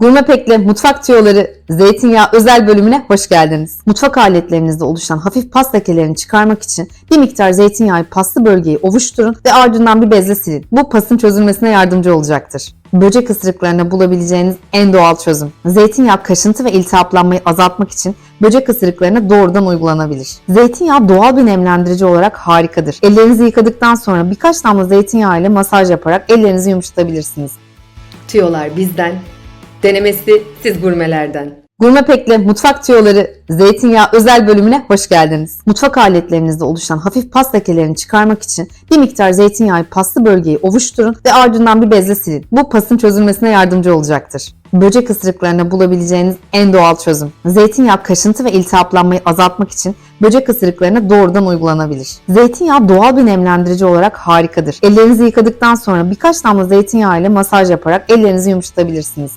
Gurme Pek'le mutfak tüyoları zeytinyağı özel bölümüne hoş geldiniz. Mutfak aletlerinizde oluşan hafif pas lekelerini çıkarmak için bir miktar zeytinyağı paslı bölgeyi ovuşturun ve ardından bir bezle silin. Bu pasın çözülmesine yardımcı olacaktır. Böcek ısırıklarına bulabileceğiniz en doğal çözüm. Zeytinyağı kaşıntı ve iltihaplanmayı azaltmak için böcek ısırıklarına doğrudan uygulanabilir. Zeytinyağı doğal bir nemlendirici olarak harikadır. Ellerinizi yıkadıktan sonra birkaç damla zeytinyağı ile masaj yaparak ellerinizi yumuşatabilirsiniz. Tüyolar bizden, denemesi siz gurmelerden. Gurme Pek'le mutfak tüyoları zeytinyağı özel bölümüne hoş geldiniz. Mutfak aletlerinizde oluşan hafif pas lekelerini çıkarmak için bir miktar zeytinyağı paslı bölgeyi ovuşturun ve ardından bir bezle silin. Bu pasın çözülmesine yardımcı olacaktır. Böcek ısırıklarına bulabileceğiniz en doğal çözüm. Zeytinyağı kaşıntı ve iltihaplanmayı azaltmak için böcek ısırıklarına doğrudan uygulanabilir. Zeytinyağı doğal bir nemlendirici olarak harikadır. Ellerinizi yıkadıktan sonra birkaç damla zeytinyağı ile masaj yaparak ellerinizi yumuşatabilirsiniz.